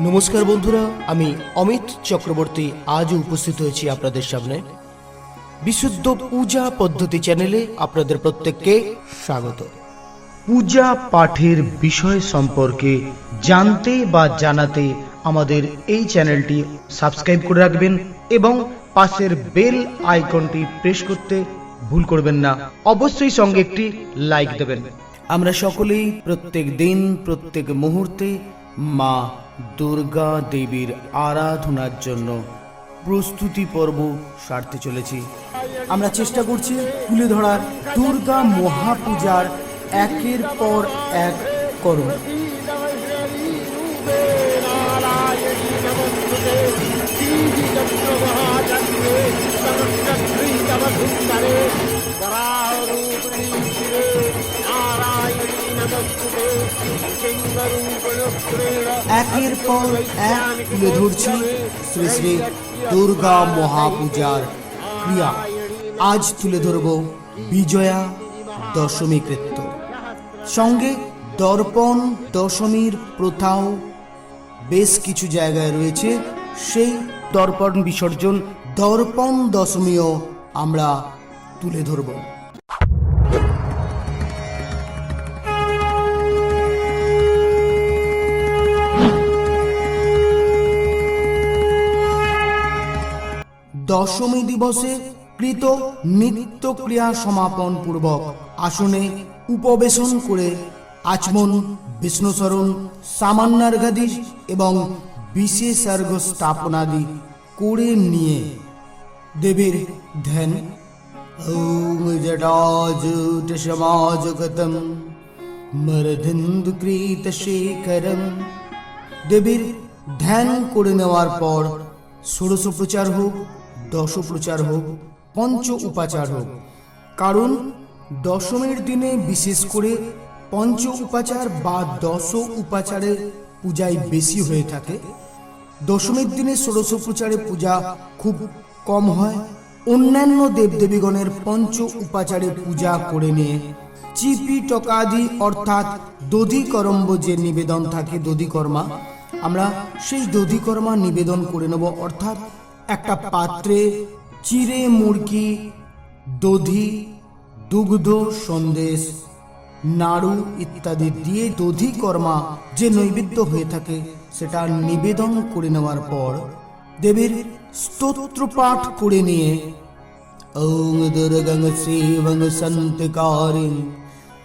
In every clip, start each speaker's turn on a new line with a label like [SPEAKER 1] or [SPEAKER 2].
[SPEAKER 1] নমস্কার বন্ধুরা আমি অমিত চক্রবর্তী আজও উপস্থিত হয়েছি আপনাদের সামনে। বিশুদ্ধ পূজা পদ্ধতি চ্যানেলে আপনাদের প্রত্যেককে স্বাগত। পূজা পাঠের বিষয় সম্পর্কে জানতে বা জানাতে আমাদের এই চ্যানেলটি সাবস্ক্রাইব করে রাখবেন এবং পাশের বেল আইকনটি প্রেস করতে ভুল করবেন না। অবশ্যই সঙ্গে একটি লাইক দেবেন। আমরা সকলেই প্রত্যেক দিন প্রত্যেক মুহূর্তে মা দুর্গা দেবীর আরাধনার জন্য প্রস্তুতি পর্ব সারতে চলেছি। আমরা চেষ্টা করছি তুলে ধরার দুর্গা মহাপূজার একের পর এক কর্ম একের পর এক তুলে ধরছি শ্রী শ্রী দুর্গা মহাপূজার ক্রিয়া। আজ তুলে ধরব বিজয়া দশমী কৃত্য। সঙ্গে দর্পণ দশমীর প্রথাও বেশ কিছু জায়গায় রয়েছে। সেই দর্পণ বিসর্জন দর্পণ দশমীও আমরা তুলে ধরব। দশমী দিবসে কৃত নিত্য ক্রিয়া সমাপন পূর্বক আসনে উপবেশন করে আচমন বিষ্ণুচরণ সামান্যার্ঘাদি এবং বিশেষার্ঘ স্থাপনাদি করে নিয়ে দেবীর ধ্যান ॐ जटाजुटसमाजगतं মরধিন্দুকৃতশেখরম দেবীর ধ্যান করে নেওয়ার পর ষোড়শ প্রচার হোক দশ প্রচার হোক পঞ্চ উপাচার হোক। কারণ দশমীর দিনে বিশেষ করে পঞ্চ উপাচার বা দশ উপাচারের পূজায় বেশি হয়ে থাকে। দশমীর দিনে ষোড়শ প্রচারে পূজা খুব কম হয়। অন্যান্য দেবদেবীগণের পঞ্চ উপাচারে পূজা করে নিয়ে চিপি টকাদি অর্থাৎ দধিকরম্ব যে নিবেদন থাকে দধিকর্মা, আমরা সেই দধিকর্মা নিবেদন করে নেব। অর্থাৎ একটা পাত্রে চিড়ে, মুরগি, দধি, দুগ্ধ, সন্দেশ, নাড়ু ইত্যাদি দিয়ে দধিকর্মা যে নৈবেদ্য হয়ে থাকে, সেটা নিবেদন করে নেওয়ার পর দেবীর স্তোত্র পাঠ করে নিয়ে, ওং দুর্গং শিবং সন্তিকারিং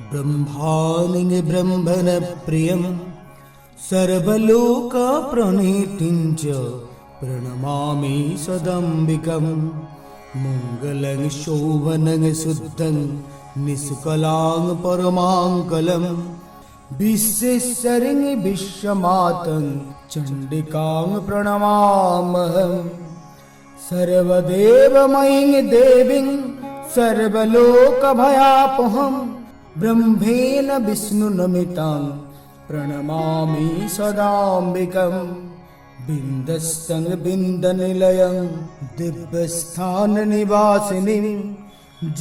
[SPEAKER 1] ব্রহ্মানিং ব্রহ্মণ প্রিয়ম সর্বলোক প্রণীতিং प्रणमामि सदम्बिकं मङ्गलं शोभनं शुद्धं निष्कलां परमाङ्कलं विश्वेश्वरिं विश्वमातं चण्डिकां प्रणमामः सर्वदेवमयीं देवीं सर्वलोकभयापहं ब्रह्मेण विष्णुनमितां प्रणमामि सदाम्बिकम्। बिन्दनिलयं दिव्यस्थाननिवासिनीं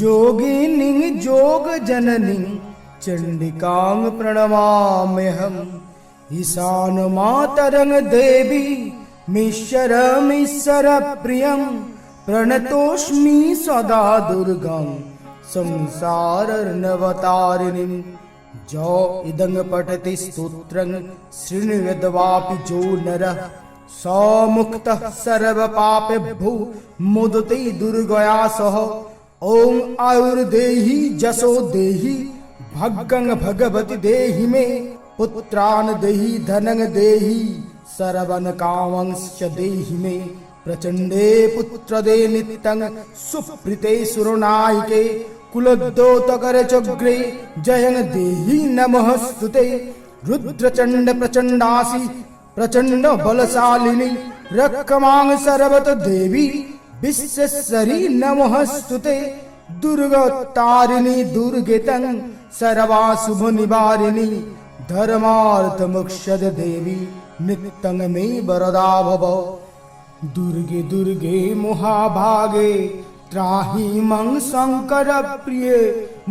[SPEAKER 1] जोगिनीं जोगजननीं चण्डिकां प्रणमाम्यहम् ईशानमातरं देवी मिश्रमीश्वरप्रियं प्रणतोऽस्मि सदा दुर्गां संसारर्णवतारिणीं जो इदं पठति स्तोत्रं शृण्वद्वापि जो नरः स मुक्तः सर्वपापेभ्यो मुदते दुर्गया सह ॐ आयुर्देहि जसो देहि भग्गं भगवति देहि मे पुत्रान् देहि धनं देहि सर्वन कामंश्च देहि मे प्रचण्डे पुत्रदे नित्यं सुप्रीते सुरनायिके कुलद्योतकर चग्रे जयं देहि नमः स्तुते रुद्रचण्ड प्रचण्डासि प्रचण्ड बलशालिनि रक्षमां सर्वत देवी विश्वेश्वरी नमः स्तुते दुर्गतारिणि दुर्गेतं सर्वाशुभ निवारिणि धर्मार्थमुक्षद देवी नित्यं मे वरदा भव दुर्गे दुर्गे महाभागे त्राहि मं शङ्कर प्रिये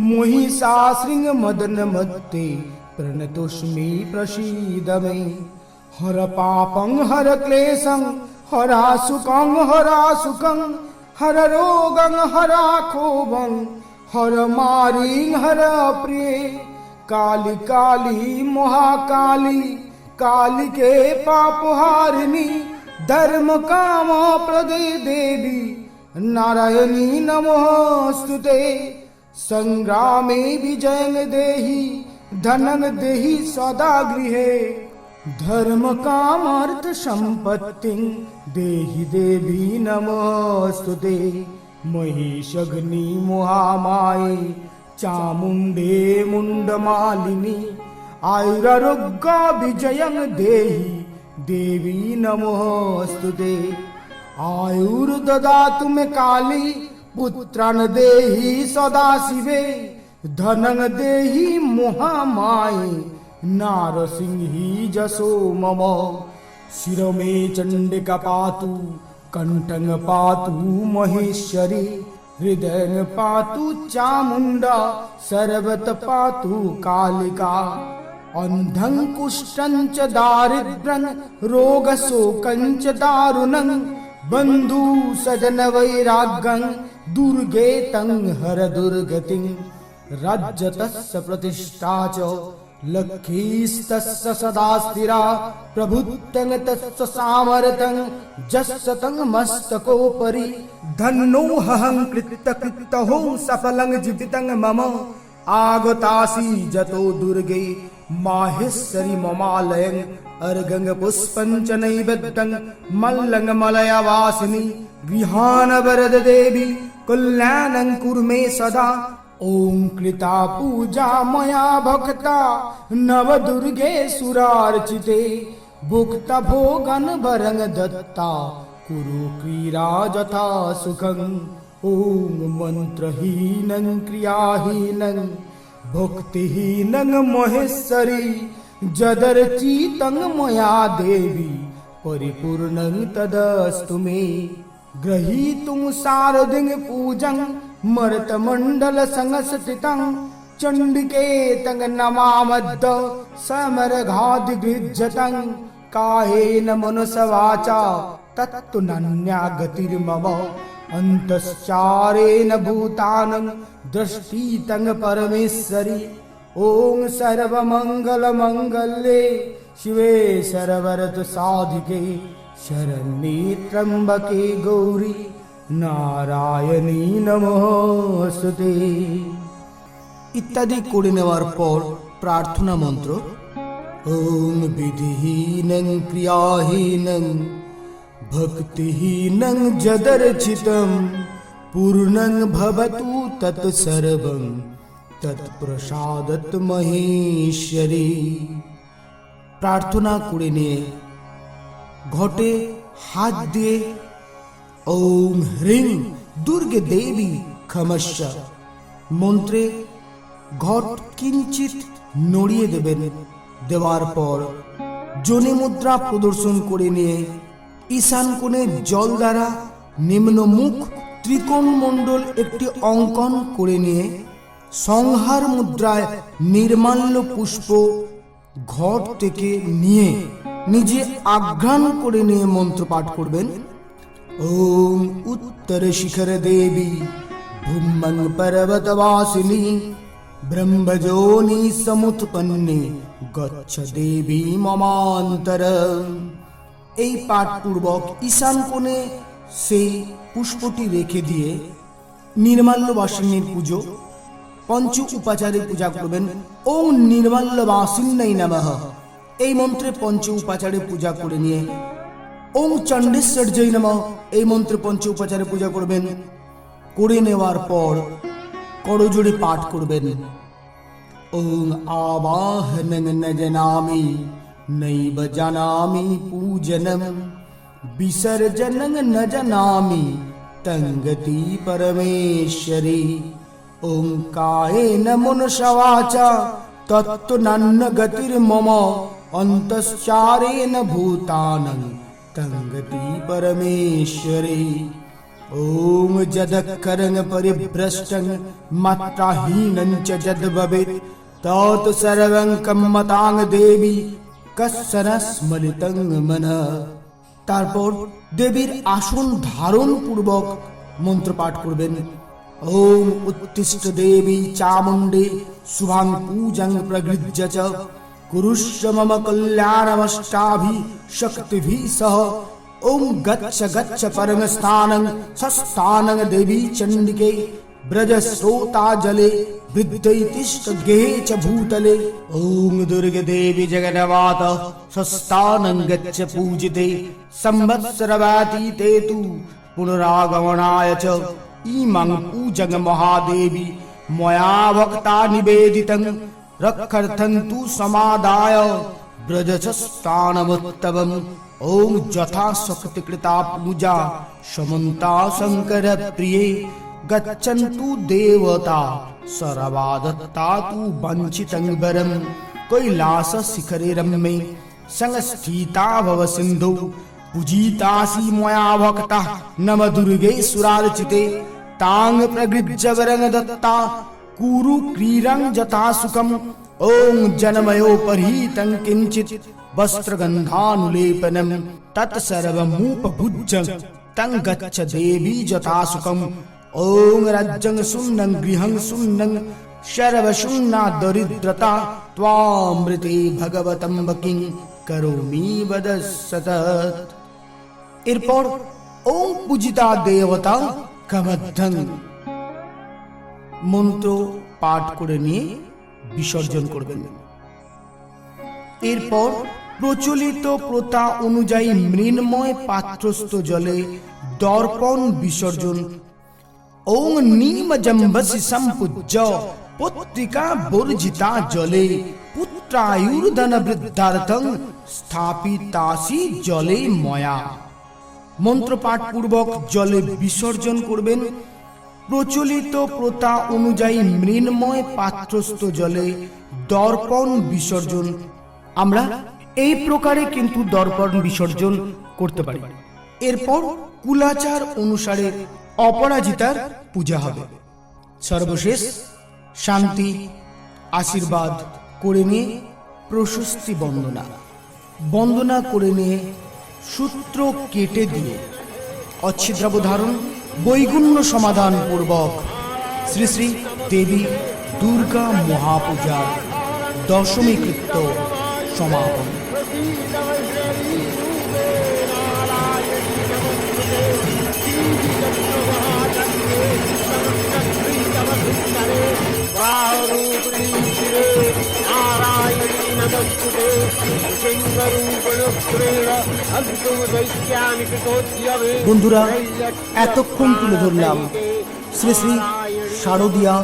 [SPEAKER 1] महिषाशृङ्ग मदन मत्ते प्रणतोष्मि प्रसीद मे हर पापं हर क्लेशं, हरा सुखं हरा रोगं हरा क्षोभं, हर मारिं हर प्रिय। काली काली महाकाली, काली कालिके पापहारिणी धर्म काम प्रदे देवी। नारायणी नमोस्तुते, संग्रामे विजयं देहि धनं देहि सदा गृहे। धर्मकामार्थसम्पत्तिं देहि देवी नमोऽस्तु दे महेश मुहामाये चामुण्डे मुण्डमालिनि आयुररुग् विजय देहि देवी नमोऽस्तु दे आयुर्ददातु मे काली पुत्रान् देहि सदाशिवे धनं देहि मुहामाये नारसिंही जसो मम। शिरो मे चण्डिका पातु कण्ठं पातु महेश्वरी हृदयं पातु चामुण्डा सर्वत पातु कालिका। अन्धं कुष्ठं च दारिद्र्यं रोगशोकं च दारुणं। बन्धु सजन वैराग्यं दुर्गे तं हर दुर्गतिं। राज्यतस्य प्रतिष्ठा च लक्ष्मीस्तस्य सदा स्थिरा प्रभुत्तं तस्य सामर्थ्यं जस्य तं मस्तकोपरि धन्नोऽहं कृतकृतहो सफलं जीवितं मम। आगतासि जतो दुर्गे माहेश्वरि ममालयं। पुष्पं च नैवेद्यं मल्लं मलयवासिनि। गृहाण वरद देवी कल्याणं कुरु मे सदा ॐ कृता पूजा मया भक्ता नवदुर्गे सुरार्चिते भुक्ता भोगन वरं दत्ता कुरु क्रीडा यथा सुखम्। ॐ मन्त्रहीनं क्रियाहीनं भक्तिहीनं महेश्वरी जदर्चितं मया देवी परिपूर्णं तदस्तु मे। ग्रहीतुं शारदिं पूजं मर्तमण्डलसंस्थितं चण्डिके तं नमामद्द समरघादिगृह्यतं कायेन मनसवाचा तत्तु नान्या गतिर्मम अन्तश्चारेण भूतानं दृष्टितं परमेश्वरि। ॐ सर्वमङ्गलमङ्गल्ये शिवे सर्वरत साधिके शरण्ये त्र्यम्बके गौरी নারায়ণী নমস্তে ইত্যাদি করে নেওয়ার পর প্রার্থনা মন্ত্র, ওম বিধিহীনং ক্রিয়াহীনং, ভক্তিহীনং যদর্চিতম, পূর্ণং ভবতু তৎ সর্বং তৎপ্রসাদত মহেশ্বরী। প্রার্থনা করে নিয়ে ঘটে হাত দিয়ে হ্রিং দুর্গে দেবী ক্ষমস্য। মন্ত্রে, ঘট কিঞ্চিত নড়িয়ে দেবেন। দেওয়ার পর জনি মুদ্রা প্রদর্শন করে নিয়ে ঈশান কোণে জল দ্বারা নিম্ন মুখ ত্রিকোণ মণ্ডল একটি অঙ্কন করে নিয়ে সংহার মুদ্রায় নির্মাল্য পুষ্প ঘট থেকে নিয়ে নিজে আঘ্রাণ করে নিয়ে মন্ত্র পাঠ করবেন। ॐ उत्तरशिखरदेवी भुम्मन् पर्वतवासिनी ब्रह्मजोनि समुत्पन्ने गच्छ দেবী মমান্তর এই পাঠপূর্বক ঈশান কোণে সেই পুষ্পটি রেখে দিয়ে নির্মাল্য বাসিনীর পুজো পঞ্চ উপাচারে পূজা করবেন ওম নির্মাল্য বাসিন্নাই নামঃ এই মন্ত্রে পঞ্চ উপাচারে পূজা করে নিয়ে চণ্ডীশ্বর জয় নম। এই মন্ত্রে পঞ্চ উপাচারে পূজা করবেন। করে নেওয়ার পর করজোড়ে পাঠ করবেন। ওম আবাহনং ন জানামি নৈব জানামি পূজনম। বিসর্জনং ন জানামি তঙ্গতি পরমেশ্বরী ওম কায়েন মনুষবাচা তত্ত্বনান্ন গতির্মম অন্তশ্চারেণ ভূতানং। তঙ্গতি পরমেশ্বরী ॐ जदखरं परिभ्रष्टं मात्राहीनं च यद् भवेत् तत् सर्वं कम्मतां देवी কসন স্মলিতং মন তারপর দেবীর আসন ধারণ পূর্বক মন্ত্র পাঠ করবেন ওম উত্তিষ্ঠ দেবী চামুণ্ডে শুভাং পূজং প্রগৃহ্য চ কুরুষ্য মম কল্যাণমষ্টাভি শক্তিভি সহ ওম গচ্ছ গচ্ছ পরম স্থানং সস্থানং দেবী চণ্ডিকে ব্রজ স্রোতা জলে বৃদ্ধৈতিষ্ঠ গেহে চ ভূতলে ওম দুর্গে দেবী জগন্মাত সস্থানং গচ্ছ পূজিতে সংবৎসরবাতীতে তু পুনরাগমনায় চ ইমং পূজং মহাদেবী ময়া रक्षर्थं तु समादाय ब्रजसस्थानमुत्तमम् ॐ कृता पूजा समन्ता शङ्करप्रिये गच्छन्तु देवता सरवादत्ता तु वञ्चितं वरं कैलासशिखरे रम्ये संस्थिता भव सिन्धौ पूजितासि मया भक्तः नम दुर्गे सुरार्चिते ताङ् प्रगृह्य वरं दत्ता कुरु क्रीरं यथा सुखम् ॐ जनमयोपरीतं किञ्चित् वस्त्रगन्धानुलेपनं तत्सर्वमुपभुज्य तं गच्छ देवी यथा सुखम् ॐ राज्यं शून्यं गृहं शून्यं सर्वशून्या दरिद्रता त्वामृते भगवतं किं करोमि वद सतत् এরপর ওম পূজিতা দেবতা কামাধ্যং মন্ত্র পাঠ করে নিয়ে বিসর্জন করবেন। এরপর প্রচলিত প্রথা অনুযায়ী মৃন্ময় পাত্রস্থ জলে দর্পণ বিসর্জন। ওং নিমজম্বসি সম্পূজ্য পুত্রিকা বর্জিতা জলে পুত্রায়ুর্ধন বৃদ্ধার্থং স্থাপিতাসি জলে ময়া। মন্ত্রপাঠ পূর্বক জলে বিসর্জন করবেন। প্রচলিত প্রথা অনুযায়ী মৃন্ময় পাত্রস্থ জলে দর্পণ বিসর্জন। আমরা এই প্রকারে কিন্তু দর্পণ বিসর্জন করতে পারি। এরপর কুলাচার অনুসারে অপরাজিতার পূজা হবে। সর্বশেষ শান্তি, আশীর্বাদ করে নিয়ে প্রশস্তি বন্দনা। বন্দনা করে নিয়ে সূত্র কেটে দিয়ে অচ্ছিদ্রব ধারণ বৈগুণ্য সমাধান পূর্বক শ্রী শ্রী দেবী দুর্গা মহাপূজা দশমী কৃত্য সমাপন বন্ধুরা, এতক্ষণ তুলে ধরলাম শ্রী শ্রী শারদীয়া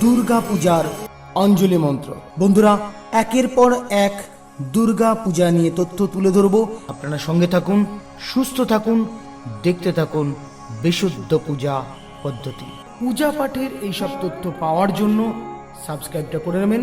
[SPEAKER 1] দুর্গা পূজার অঞ্জলি মন্ত্র। বন্ধুরা, একের পর এক দুর্গা পূজা নিয়ে তথ্য তুলে ধরবো। আপনারা সঙ্গে থাকুন, সুস্থ থাকুন, দেখতে থাকুন বিশুদ্ধ পূজা পদ্ধতি। পূজা পাঠের এইসব তথ্য পাওয়ার জন্য সাবস্ক্রাইবটা করে নেবেন